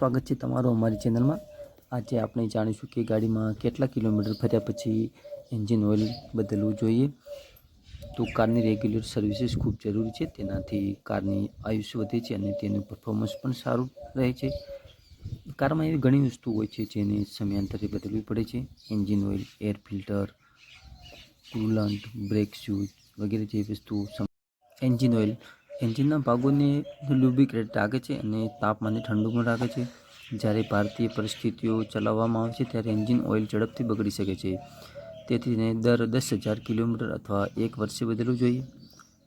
સ્વાગત છે તમારું અમારી ચેનલમાં. આજે આપણે જાણીશું કે ગાડીમાં કેટલા કિલોમીટર ફર્યા પછી એન્જિન ઓઇલ બદલવું જોઈએ. તો કારની રેગ્યુલર સર્વિસીસ ખૂબ જરૂરી છે, તેનાથી કારની આયુષ્ય વધે છે અને તેનું પરફોર્મન્સ પણ સારું રહે છે. કારમાં એવી ઘણી વસ્તુ હોય છે જેને સમયાંતરે બદલવી પડે છે. Engine oil, air filter, coolant, brake shoes વગેરે જેવી વસ્તુઓ એન્જિન ઓઇલ એન્જિનના ભાગોને લ્યુબ્રિકેટ રાખે છે અને તાપમાને ઠંડુ પણ રાખે છે. જ્યારે ભારતીય પરિસ્થિતિઓ ચલાવવામાં આવે છે, ત્યારે એન્જિન ઓઇલ ઝડપથી બગડી શકે છે. તેથી તેને દર દસ હજાર કિલોમીટર અથવા એક વર્ષે બદલવું જોઈએ.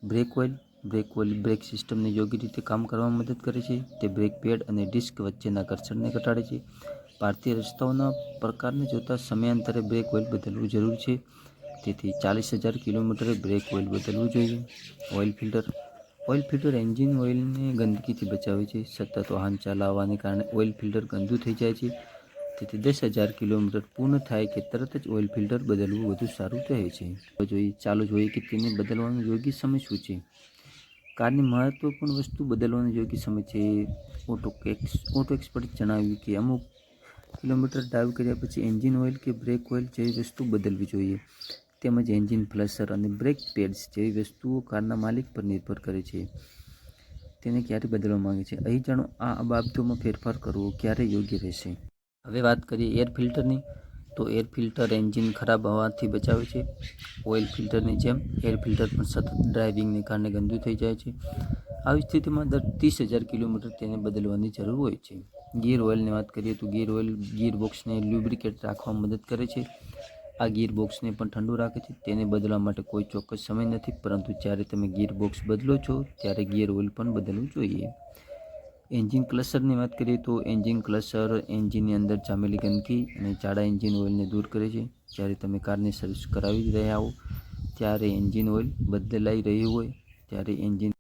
Brake oil brake oil brake સિસ્ટમને યોગ્ય રીતે કામ કરવામાં મદદ કરે છે. તે બ્રેક પેડ અને ડિસ્ક વચ્ચેના ઘર્ષણને ઘટાડે છે. ભારતીય રસ્તાઓના પ્રકારને જોતાં સમયાંતરે બ્રેક ઓઇલ બદલવું જરૂરી છે. તેથી ચાલીસ હજાર કિલોમીટરે બ્રેક ઓઇલ બદલવું જોઈએ. Oil filter oil filter engine ઓઇલને ગંદકીથી બચાવે છે. સતત વાહન ચલાવવાને કારણે ઓઇલ ફિલ્ટર ગંદુ થઈ જાય છે. તેથી દસ હજાર કિલોમીટર પૂર્ણ થાય કે તરત જ ઓઇલ ફિલ્ટર બદલવું વધુ સારું રહે છે. જોઈએ, ચાલો જોઈએ કે તેને બદલવાનો યોગ્ય સમય શું છે. કારની મહત્વપૂર્ણ વસ્તુ બદલવાનો યોગ્ય સમય છે. ઓટો એક્સ ઓટો એક્સપર્ટ જણાવ્યું કે અમુક કિલોમીટર ડ્રાઈવ કર્યા પછી એન્જિન ઓઇલ કે બ્રેક ઓઇલ જેવી વસ્તુ બદલવી જોઈએ. તેમજ એન્જિન, ફ્લશર અને બ્રેક પેડ્સ જેવી વસ્તુઓ કારના માલિક પર નિર્ભર કરે છે. તેને ક્યારે બદલવા માંગે છે? અહીં જાણો, આ બાબતોમાં ફેરફાર કરવો ક્યારે યોગ્ય રહેશે? હવે વાત કરીએ એર ફિલ્ટરની. તો એર ફિલ્ટર એન્જિન ખરાબ હવાથી બચાવે છે. ઓઇલ ફિલ્ટરની જેમ, એર ફિલ્ટર પણ સતત ડ્રાઇવિંગને કારણે ગંદુ થઈ જાય છે. આવી સ્થિતિમાં દર ત્રીસ હજાર કિલોમીટર તેને બદલવાની જરૂર હોય છે. ગીર ઓઇલની વાત કરીએ તો ગીર ઓઇલ ગીર બોક્સને લ્યુબ્રિકેટ રાખવામાં મદદ કરે છે. આ ગિયર બોક્સને પણ ઠંડુ રાખે છે. તેને બદલવા માટે કોઈ ચોક્કસ સમય નથી, પરંતુ જ્યારે તમે ગિયર બોક્સ બદલો છો, ત્યારે ગિયર ઓઇલ પણ બદલવું જોઈએ. એન્જિન ક્લસરની વાત કરીએ તો એન્જિન ક્લસર એન્જિનની અંદર જામેલી ગંદકી અને જાડા એન્જિન ઓઇલને દૂર કરે છે. જ્યારે તમે કારની સર્વિસ કરાવી રહ્યા હો, ત્યારે એન્જિન ઓઇલ બદલાઈ રહ્યું હોય, ત્યારે એન્જિન